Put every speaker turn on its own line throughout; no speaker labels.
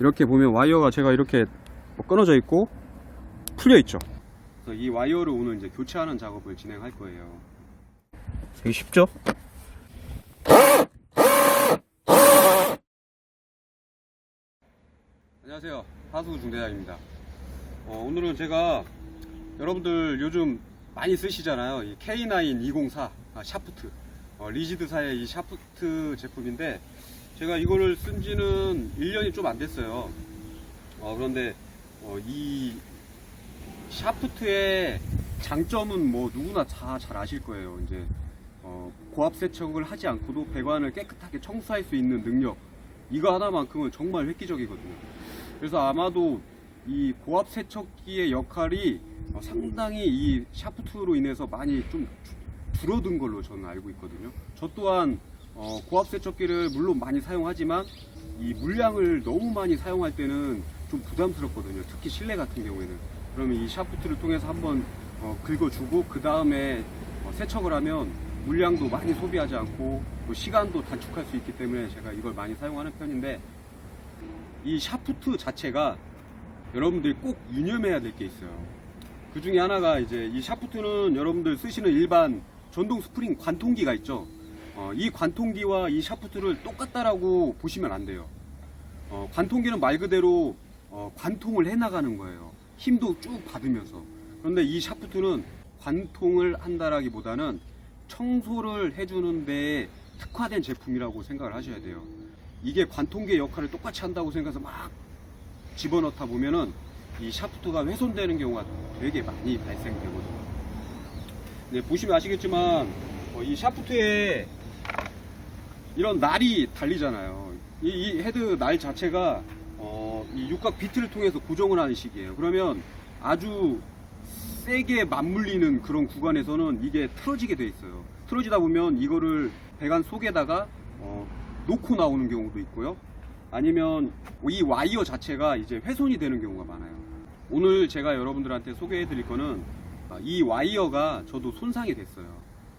이렇게 보면 와이어가 제가 이렇게 뭐 끊어져 있고 풀려 있죠. 이 와이어를 오늘 이제 교체하는 작업을 진행할 거예요. 되게 쉽죠? 안녕하세요. 하수 중대장입니다. 어, 오늘은 제가 여러분들 요즘 많이 쓰시잖아요. 이 K9 204 아, 샤프트. 어, 리지드사의 이 샤프트 제품인데 제가 이거를 쓴 지는 1년이 좀 안 됐어요. 어, 그런데 어, 이 샤프트의 장점은 뭐 누구나 다 잘 아실 거예요. 이제 어, 고압 세척을 하지 않고도 배관을 깨끗하게 청소할 수 있는 능력. 이거 하나만큼은 정말 획기적이거든요. 그래서 아마도 이 고압 세척기의 역할이 어, 상당히 이 샤프트로 인해서 많이 좀 주- 줄어든 걸로 저는 알고 있거든요. 저 또한 어, 고압 세척기를 물론 많이 사용하지만 이 물량을 너무 많이 사용할 때는 좀 부담스럽거든요. 특히 실내 같은 경우에는. 그러면 이 샤프트를 통해서 한번 어, 긁어주고 그 다음에 어, 세척을 하면 물량도 많이 소비하지 않고 또 시간도 단축할 수 있기 때문에 제가 이걸 많이 사용하는 편인데 이 샤프트 자체가 여러분들이 꼭 유념해야 될 게 있어요. 그 중에 하나가 이제 이 샤프트는 여러분들 쓰시는 일반 전동 스프링 관통기가 있죠. 어, 이 관통기와 이 샤프트를 똑같다라고 보시면 안 돼요. 어, 관통기는 말 그대로 어, 관통을 해 나가는 거예요. 힘도 쭉 받으면서. 그런데 이 샤프트는 관통을 한다라기보다는 청소를 해주는 데 특화된 제품이라고 생각을 하셔야 돼요. 이게 관통기의 역할을 똑같이 한다고 생각해서 막 집어넣다 보면은 이 샤프트가 훼손되는 경우가 되게 많이 발생되거든요. 네, 보시면 아시겠지만 어, 이 샤프트에 이런 날이 달리잖아요. 이, 이 헤드 날 자체가 어, 이 육각 비트를 통해서 고정을 하는 식이에요. 그러면 아주 세게 맞물리는 그런 구간에서는 이게 틀어지게 돼 있어요. 틀어지다 보면 이거를 배관 속에다가 어, 놓고 나오는 경우도 있고요. 아니면 이 와이어 자체가 이제 훼손이 되는 경우가 많아요. 오늘 제가 여러분들한테 소개해 드릴 거는 아, 이 와이어가 저도 손상이 됐어요.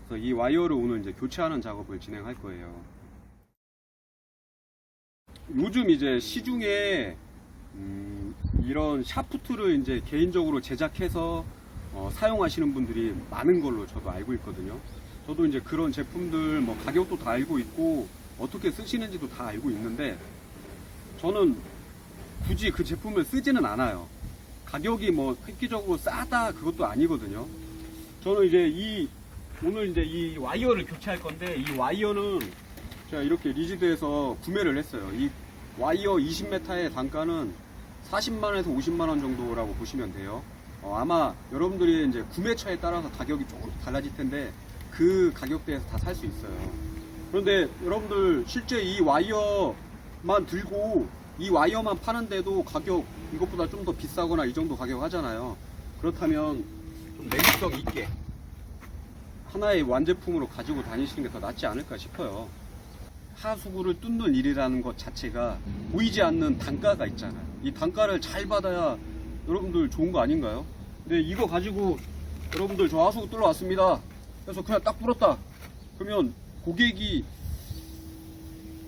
그래서 이 와이어를 오늘 이제 교체하는 작업을 진행할 거예요. 요즘 이제 시중에 음, 이런 샤프트를 이제 개인적으로 제작해서 어, 사용하시는 분들이 많은 걸로 저도 알고 있거든요. 저도 이제 그런 제품들 뭐 가격도 다 알고 있고 어떻게 쓰시는지도 다 알고 있는데 저는 굳이 그 제품을 쓰지는 않아요. 가격이 뭐 획기적으로 싸다 그것도 아니거든요. 저는 이제 이 오늘 이제 이 와이어를 교체할 건데 이 와이어는 제가 이렇게 리지드에서 구매를 했어요. 이 와이어 20m의 단가는 40만원에서 50만원 정도라고 보시면 돼요. 어, 아마 여러분들이 이제 구매처에 따라서 가격이 조금 달라질 텐데 그 가격대에서 다 살 수 있어요. 그런데 여러분들 실제 이 와이어만 들고 이 와이어만 파는데도 가격 이것보다 좀 더 비싸거나 이 정도 가격 하잖아요. 그렇다면 좀 내구성 있게 하나의 완제품으로 가지고 다니시는 게 더 낫지 않을까 싶어요. 하수구를 뚫는 일이라는 것 자체가 보이지 않는 단가가 있잖아요. 이 단가를 잘 받아야 여러분들 좋은 거 아닌가요? 근데 이거 가지고 여러분들 저 하수구 뚫러 왔습니다. 그래서 그냥 딱 뚫었다. 그러면 고객이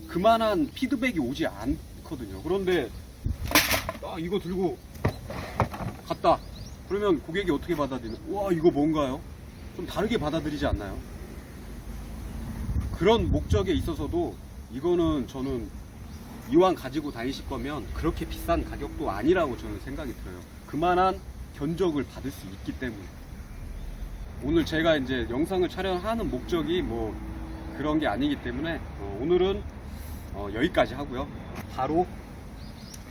그만한 피드백이 오지 않거든요. 그런데 딱 이거 들고 갔다. 그러면 고객이 어떻게 받아들이냐? 와 이거 뭔가요? 좀 다르게 받아들이지 않나요? 그런 목적에 있어서도 이거는 저는 이왕 가지고 다니실 거면 그렇게 비싼 가격도 아니라고 저는 생각이 들어요. 그만한 견적을 받을 수 있기 때문에. 오늘 제가 이제 영상을 촬영하는 목적이 뭐 그런 게 아니기 때문에 어, 오늘은 어, 여기까지 하고요. 바로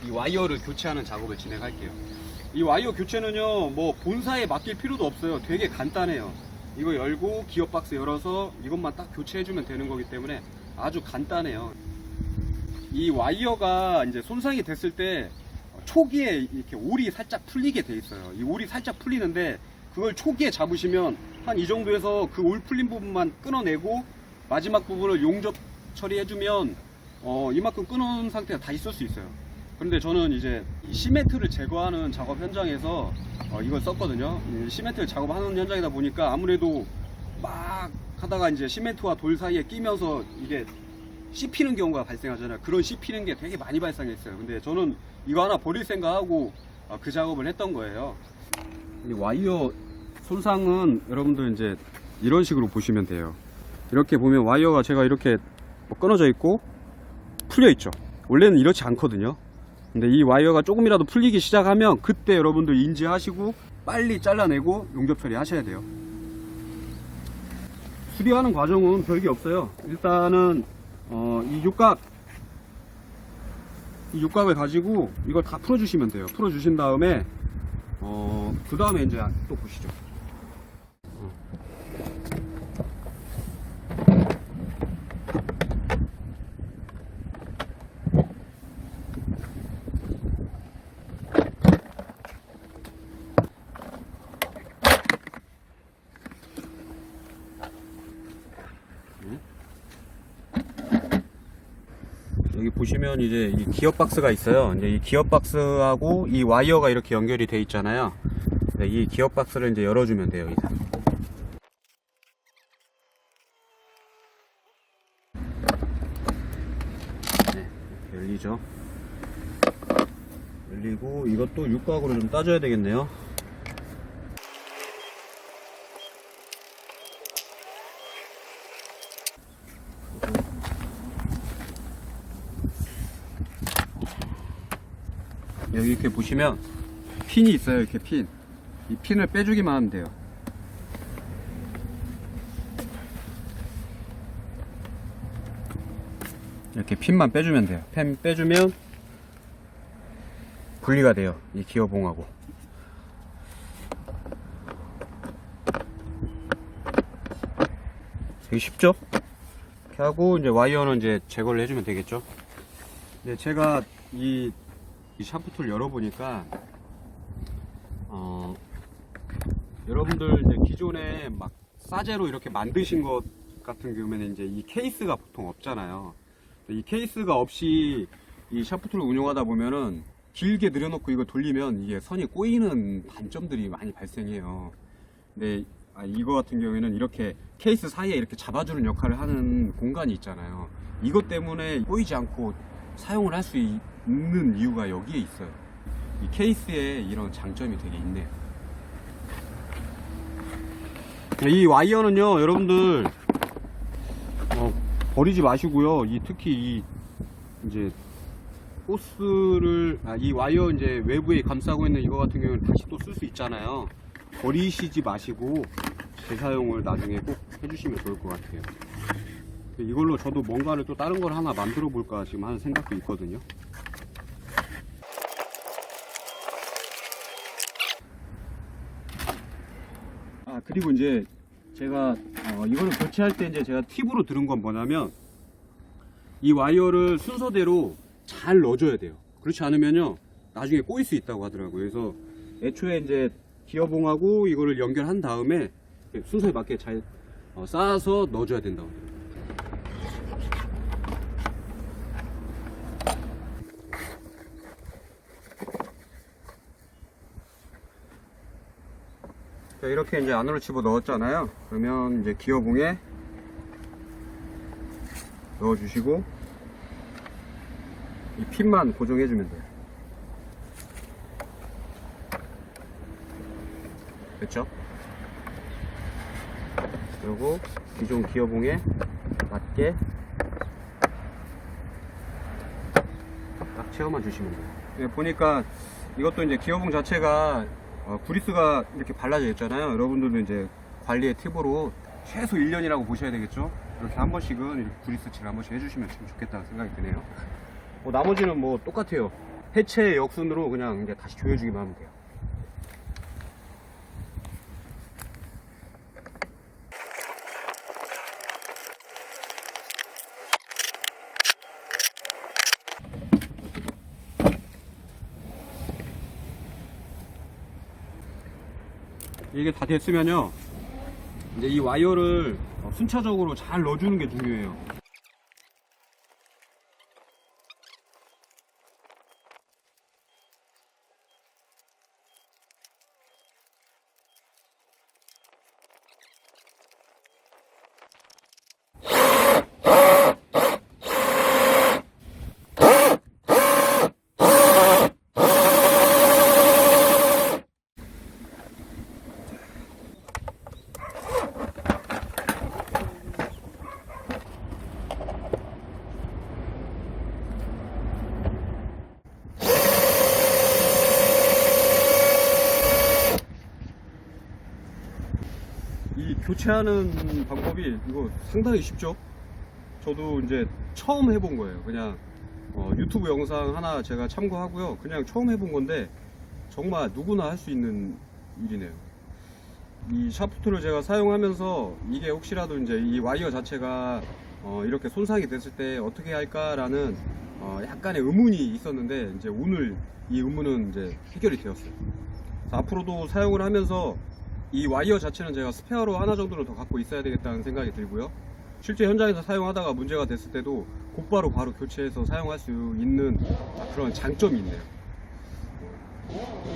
이 와이어를 교체하는 작업을 진행할게요. 이 와이어 교체는요, 뭐 본사에 맡길 필요도 없어요. 되게 간단해요. 이거 열고 기어 박스 열어서 이것만 딱 교체해주면 되는 거기 때문에 아주 간단해요. 이 와이어가 이제 손상이 됐을 때 초기에 이렇게 올이 살짝 풀리게 돼 있어요. 이 올이 살짝 풀리는데 그걸 초기에 잡으시면 한 이 정도에서 그 올 풀린 부분만 끊어내고 마지막 부분을 용접 처리해주면 어, 이만큼 끊어놓은 상태가 다 있을 수 있어요. 그런데 저는 이제 이 시멘트를 제거하는 작업 현장에서 어, 이걸 썼거든요. 이 시멘트를 작업하는 현장이다 보니까 아무래도 막 하다가 이제 시멘트와 돌 사이에 끼면서 이게 씹히는 경우가 발생하잖아요. 그런 씹히는 게 되게 많이 발생했어요. 근데 저는 이거 하나 버릴 생각하고 어, 그 작업을 했던 거예요. 이 와이어 손상은 여러분들 이제 이런 식으로 보시면 돼요. 이렇게 보면 와이어가 제가 이렇게 뭐 끊어져 있고 풀려 있죠. 원래는 이렇지 않거든요. 근데 이 와이어가 조금이라도 풀리기 시작하면 그때 여러분들 인지하시고 빨리 잘라내고 용접 처리 하셔야 돼요. 수리하는 과정은 별게 없어요. 일단은 어, 이 육각 이 육각을 가지고 이걸 다 풀어주시면 돼요. 풀어주신 다음에 어, 그 다음에 이제 또 보시죠. 보시면 이제 이 기어 박스가 있어요. 이제 이 기어 박스하고 이 와이어가 이렇게 연결이 돼 있잖아요. 네, 이 기어 박스를 이제 열어주면 돼요. 이제. 네, 열리죠. 열리고 이것도 육각으로 좀 따줘야 되겠네요. 여기 이렇게 보시면 핀이 있어요 이렇게 핀. 이 핀을 빼주기만 하면 돼요. 이렇게 핀만 빼주면 돼요. 펜 빼주면 분리가 돼요. 이 기어봉하고. 되게 쉽죠? 이렇게 하고 이제 와이어는 이제 제거를 해주면 되겠죠? 네, 제가 이, 이 샤프트를 열어보니까, 어, 여러분들 이제 기존에 막 싸제로 이렇게 만드신 것 같은 경우에는 이제 이 케이스가 보통 없잖아요. 이 케이스가 없이 이 샤프트를 운용하다 보면은 길게 늘여놓고 이거 돌리면 이게 선이 꼬이는 단점들이 많이 발생해요. 근데 아, 이거 같은 경우에는 이렇게 케이스 사이에 이렇게 잡아주는 역할을 하는 공간이 있잖아요. 이것 때문에 꼬이지 않고 사용을 할 수 있는 이유가 여기에 있어요. 이 케이스에 이런 장점이 되게 있네요. 이 와이어는요, 여러분들 어, 버리지 마시고요. 이 특히 이 이제 호스를 아, 이 와이어 이제 외부에 감싸고 있는 이거 같은 경우는 다시 또 쓸 수 있잖아요. 버리시지 마시고 재사용을 나중에 꼭 해주시면 좋을 것 같아요. 이걸로 저도 뭔가를 또 다른 걸 하나 만들어 볼까 지금 하는 생각도 있거든요. 아 그리고 이제 제가 어, 이거를 교체할 때 이제 제가 팁으로 들은 건 뭐냐면 이 와이어를 순서대로 잘 넣어줘야 돼요. 그렇지 않으면요 나중에 꼬일 수 있다고 하더라고요. 그래서 애초에 이제 기어봉하고 이거를 연결한 다음에 순서에 맞게 잘 어, 쌓아서 넣어줘야 된다고 하더라 자, 이렇게 이제 안으로 집어 넣었잖아요. 그러면 이제 기어봉에 넣어주시고 이 핀만 고정해주면 돼요. 됐죠? 그리고 기존 기어봉에 맞게 딱 채워만 주시면 돼요. 네, 보니까 이것도 이제 기어봉 자체가 어, 구리스가 이렇게 발라져 있잖아요. 여러분들도 이제 관리의 팁으로 최소 1년이라고 보셔야 되겠죠. 이렇게 한 번씩은 이렇게 구리스 칠을 한 번씩 해주시면 참 좋겠다는 생각이 드네요. 뭐 나머지는 뭐 똑같아요. 해체 역순으로 그냥 이제 다시 조여주기만 하면 돼요. 이게 다 됐으면요. 이제 이 와이어를 어, 순차적으로 잘 넣어주는 게 중요해요. 교체하는 방법이 이거 상당히 쉽죠. 저도 이제 처음 해본 거예요. 그냥 어, 유튜브 영상 하나 제가 참고하고요. 그냥 처음 해본 건데 정말 누구나 할 수 있는 일이네요. 이 샤프트를 제가 사용하면서 이게 혹시라도 이제 이 와이어 자체가 어, 이렇게 손상이 됐을 때 어떻게 할까라는 어, 약간의 의문이 있었는데 이제 오늘 이 의문은 이제 해결이 되었어요. 앞으로도 사용을 하면서 이 와이어 자체는 제가 스페어로 하나 정도는 더 갖고 있어야 되겠다는 생각이 들고요. 실제 현장에서 사용하다가 문제가 됐을 때도 곧바로 바로 교체해서 사용할 수 있는 그런 장점이 있네요.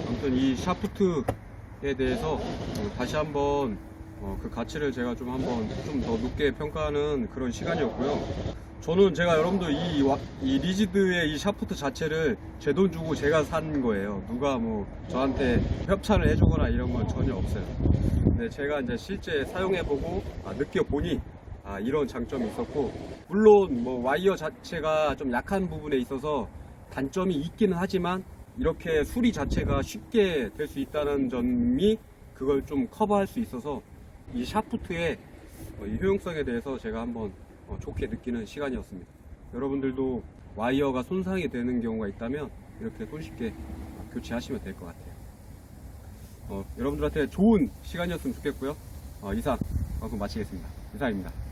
아무튼 이 샤프트에 대해서 어, 다시 한번 어, 그 가치를 제가 좀 한번 좀 더 높게 평가하는 그런 시간이었고요. 저는 제가 여러분들 이, 와- 이 리지드의 이 샤프트 자체를 제 돈 주고 제가 산 거예요. 누가 뭐 저한테 협찬을 해주거나 이런 건 전혀 없어요. 근데 제가 이제 실제 사용해보고 아, 느껴보니 아, 이런 장점이 있었고 물론 뭐 와이어 자체가 좀 약한 부분에 있어서 단점이 있기는 하지만 이렇게 수리 자체가 쉽게 될 수 있다는 점이 그걸 좀 커버할 수 있어서 이 샤프트의 어, 이 효용성에 대해서 제가 한번 어, 좋게 느끼는 시간이었습니다. 여러분들도 와이어가 손상이 되는 경우가 있다면 이렇게 손쉽게 교체하시면 될 것 같아요. 어, 여러분들한테 좋은 시간이었으면 좋겠고요. 어, 이상 방송 마치겠습니다. 이상입니다.